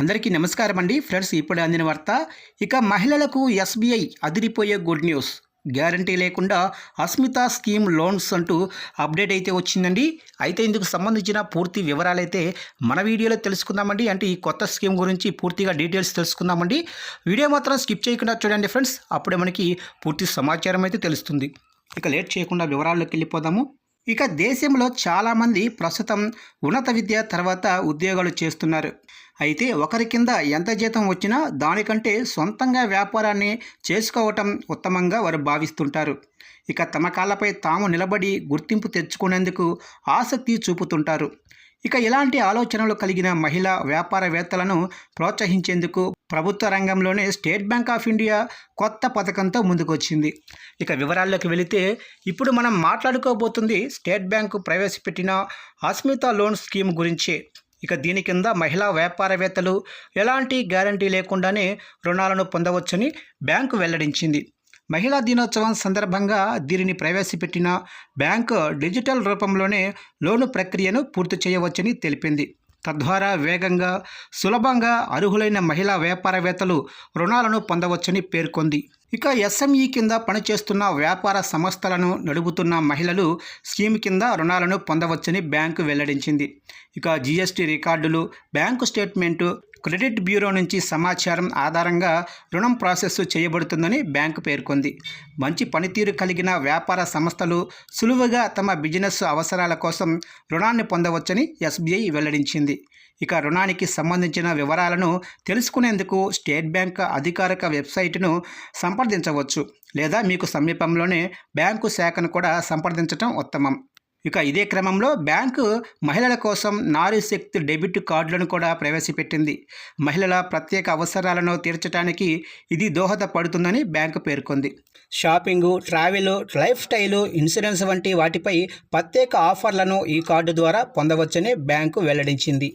అందరికీ నమస్కారం అండి. ఫ్రెండ్స్ ఇప్పుడు అందిన వార్త ఇక మహిళలకు ఎస్బీఐ అదిరిపోయే గుడ్ న్యూస్. గ్యారంటీ లేకుండా అస్మిత స్కీమ్ లోన్స్ అంటూ అప్డేట్ అయితే వచ్చిందండి. అయితే ఇందుకు సంబంధించిన పూర్తి వివరాలైతే మన వీడియోలో తెలుసుకుందామండి. అంటే ఈ కొత్త స్కీమ్ గురించి పూర్తిగా డీటెయిల్స్ తెలుసుకుందామండి. వీడియో మాత్రం స్కిప్ చేయకుండా చూడండి ఫ్రెండ్స్. అప్పుడే మనకి పూర్తి సమాచారం అయితే తెలుస్తుంది. ఇక లేట్ చేయకుండా వివరాల్లోకి వెళ్ళిపోదాము. ఇక దేశంలో చాలామంది ప్రస్తుతం ఉన్నత విద్య తర్వాత ఉద్యోగాలు చేస్తున్నారు. అయితే ఒకరి కింద ఎంత జీతం వచ్చినా దానికంటే సొంతంగా వ్యాపారాన్ని చేసుకోవటం ఉత్తమంగా వారు భావిస్తుంటారు. ఇక తమ కాళ్ళపై తాము నిలబడి గుర్తింపు తెచ్చుకునేందుకు ఆసక్తి చూపుతుంటారు. ఇక ఇలాంటి ఆలోచనలు కలిగిన మహిళా వ్యాపారవేత్తలను ప్రోత్సహించేందుకు ప్రభుత్వ రంగంలోనే స్టేట్ బ్యాంక్ ఆఫ్ ఇండియా కొత్త పథకంతో ముందుకొచ్చింది. ఇక వివరాల్లోకి వెళితే ఇప్పుడు మనం మాట్లాడుకోబోతుంది స్టేట్ బ్యాంకు ప్రవేశపెట్టిన అస్మిత లోన్ స్కీమ్ గురించి. ఇక దీని కింద మహిళా వ్యాపారవేత్తలు ఎలాంటి గ్యారంటీ లేకుండానే రుణాలను పొందవచ్చని బ్యాంకు వెల్లడించింది. మహిళా దినోత్సవం సందర్భంగా దీనిని ప్రవేశపెట్టిన బ్యాంకు డిజిటల్ రూపంలోనే లోను ప్రక్రియను పూర్తి చేయవచ్చని తెలిపింది. తద్వారా వేగంగా సులభంగా అర్హులైన మహిళా వ్యాపారవేత్తలు రుణాలను పొందవచ్చని పేర్కొంది. ఇక ఎస్ఎంఈ కింద పనిచేస్తున్న వ్యాపార సంస్థలను నడుపుతున్న మహిళలు స్కీమ్ కింద రుణాలను పొందవచ్చని బ్యాంకు వెల్లడించింది. ఇక జీఎస్టీ రికార్డులు బ్యాంకు స్టేట్మెంటు క్రెడిట్ బ్యూరో నుంచి సమాచారం ఆధారంగా రుణం ప్రాసెస్ చేయబడుతుందని బ్యాంకు పేర్కొంది. మంచి పనితీరు కలిగిన వ్యాపార సంస్థలు సులువుగా తమ బిజినెస్ అవసరాల కోసం రుణాన్ని పొందవచ్చని ఎస్బీఐ వెల్లడించింది. ఇక రుణానికి సంబంధించిన వివరాలను తెలుసుకునేందుకు స్టేట్ బ్యాంక్ అధికారిక వెబ్సైట్ను సంప్రదించవచ్చు లేదా మీకు సమీపంలోనే బ్యాంకు శాఖను కూడా సంప్రదించడం ఉత్తమం. ఇక ఇదే క్రమంలో బ్యాంకు మహిళల కోసం నారీ శక్తి డెబిట్ కార్డులను కూడా ప్రవేశపెట్టింది. మహిళల ప్రత్యేక అవసరాలను తీర్చడానికి ఇది దోహదపడుతుందని బ్యాంకు పేర్కొంది. Shopping travel lifestyle insurance వంటి వాటిపై ప్రత్యేక ఆఫర్లను ఈ కార్డు ద్వారా పొందవచ్చని బ్యాంకు వెల్లడించింది.